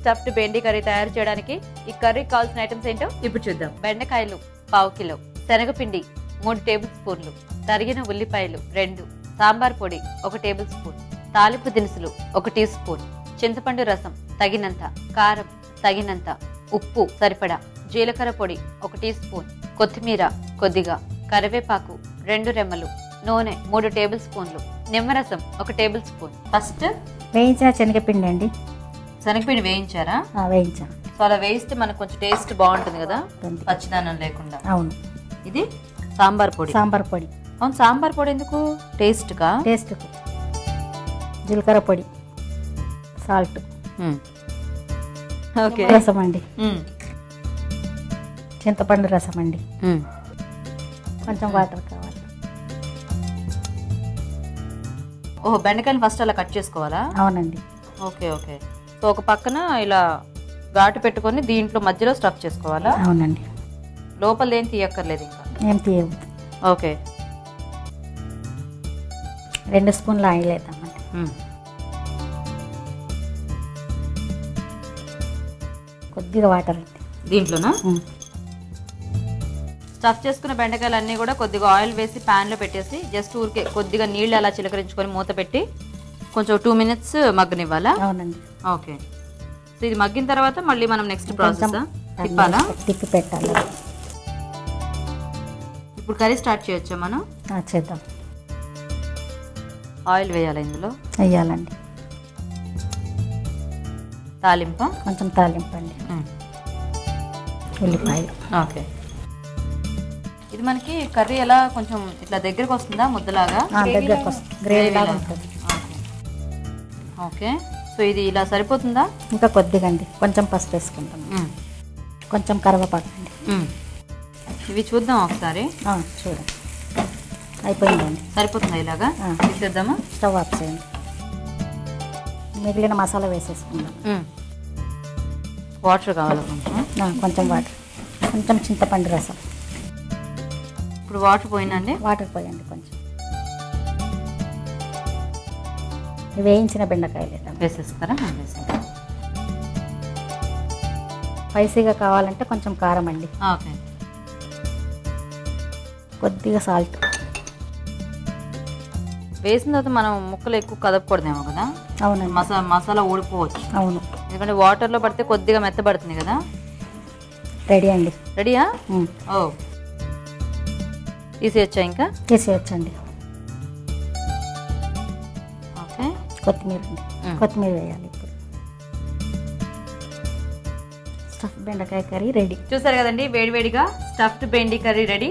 Stuffed బెండి curry తయారు చేయడానికి ఈ కర్రీ కావాల్సిన ఐటమ్స్ ఏంటో ఇప్పుడు చూద్దాం. బెండకాయలు పావు కిలో శనగపిండి మూడు టేబుల్ స్పూన్లు తరిగిన ఉల్లిపాయలు రెండు సాంబార్ పొడి ఒక టేబుల్ స్పూన్ తాలింపు దినుసులు ఒక టీ స్పూన్ చింతపండు రసం తగినంత కారం తగినంత ఉప్పు సరిపడా జీలకర్ర పొడి ఒక టీ స్పూన్ కొత్తిమీర కొద్దిగా కరివేపాకు రెండు రెమ్మలు నూనె మూడు టేబుల్ స్పూన్లు నిమ్మరసం ఒక టేబుల్ స్పూన్. ఫస్ట్ వేయించిన శనగపిండి అండి. శనగపిండి వేయించారా? వేయించాను సో అలా వేయిస్తే మనకు కొంచెం టేస్ట్ బాగుంటుంది కదా. పచ్చిదానం లేకుండా. అవును. ఇది సాంబార్ పొడి. సాంబార్ పొడి. అవును సాంబార్ పొడి ఎందుకు? టేస్ట్గా టేస్ట్ జీలకర్ర పొడి. సాల్ట్. ఓకే. రసం అండి. చింతపండు రసం అండి. కొంచెం వాటర్ కావాలి. ఓహో బెండకాయలు ఫస్ట్ అలా కట్ చేసుకోవాలా? అవునండి. Okay okay. సో ఒక పక్కన ఇలా ఘాటు పెట్టుకొని దీంట్లో మధ్యలో స్టఫ్ చేసుకోవాలా? అవునండి. లోపల ఏం తీయక్కర్లేదు ఇంకా? ఏం తీయవు. ఓకే. రెండు స్పూన్లు ఆయిల్ వేద్దామండి. కొద్దిగా వాటర్ అండి. దీంట్లోనా. స్టఫ్ చేసుకున్న బెండకాయలు అన్నీ కూడా కొద్దిగా ఆయిల్ వేసి ప్యాన్లో పెట్టేసి జస్ట్ ఊరికే కొద్దిగా నీళ్ళు అలా చిలకరించుకొని మూత పెట్టి కొంచెం టూ మినిట్స్ మగ్గనివ్వాలా? అవునండి. ఓకే సో ఇది మగ్గిన తర్వాత మళ్ళీ మనం నెక్స్ట్ ప్రాసెస్ తిప్పాలా? తిప్పి పెట్టాలి. ఇప్పుడు కర్రీ స్టార్ట్ చేయొచ్చా మనం? చేద్దాం. ఆయిల్ వేయాలి ఇందులో? వేయాలండి. తాలింప? కొంచెం తాలింపండి ఉల్లిపాయలు ఓకే ఇది మనకి కర్రీ ఎలా కొంచెం ఇట్లా దగ్గరకు వస్తుందా ముద్దలాగా? దగ్గరకు వస్తుంది. గ్రేవీ లాగా. ఉంటుంది. ఓకే. సో ఇది ఇలా సరిపోతుందా? ఇంకా కొద్దిగా అండి కొంచెం పసుపు వేసుకుంటాం కొంచెం కరివేపాకు అండి. ఇవి చూద్దాం ఒకసారి. చూడండి. అయిపోయిందండి సరిపోతుందా ఇలాగా. తీసేద్దామా? స్టవ్ ఆఫ్ చేయండి. మిగిలిన మసాలా వేసేసుకుందాం. వాటర్ కావాలి కొంచెం కొంచెం వాటర్. కొంచెం చింతపండు రసం. ఇప్పుడు వాటర్ పోయిందండి వాటర్ పోయండి కొంచెం. వేయించిన బెండకాయలు వేసేస్తారా? వేసేస్తాం స్పైసీగా కావాలంటే కొంచెం కారం అండి. ఓకే. కొద్దిగా సాల్ట్. వేసిన తర్వాత మనం ముక్కలు ఎక్కువ కదపకూడదేమో కదా? అవునండి. మసా మసాలా ఊడిపోవచ్చు. అవును. ఎందుకంటే వాటర్లో పడితే కొద్దిగా మెత్తబడుతుంది కదా? రెడీ అండి. రెడీయా? ఓ. తీసేయచ్చా ఇంకా? తీసేయచ్చండి. కొత్తిమీర. కొత్తిమీర వేయాలి ఇప్పుడు. స్టఫ్ బెండకాయ కర్రీ రెడీ. చూసారు కదండి వేడివేడిగా స్టఫ్డ్ బెండి కర్రీ రెడీ.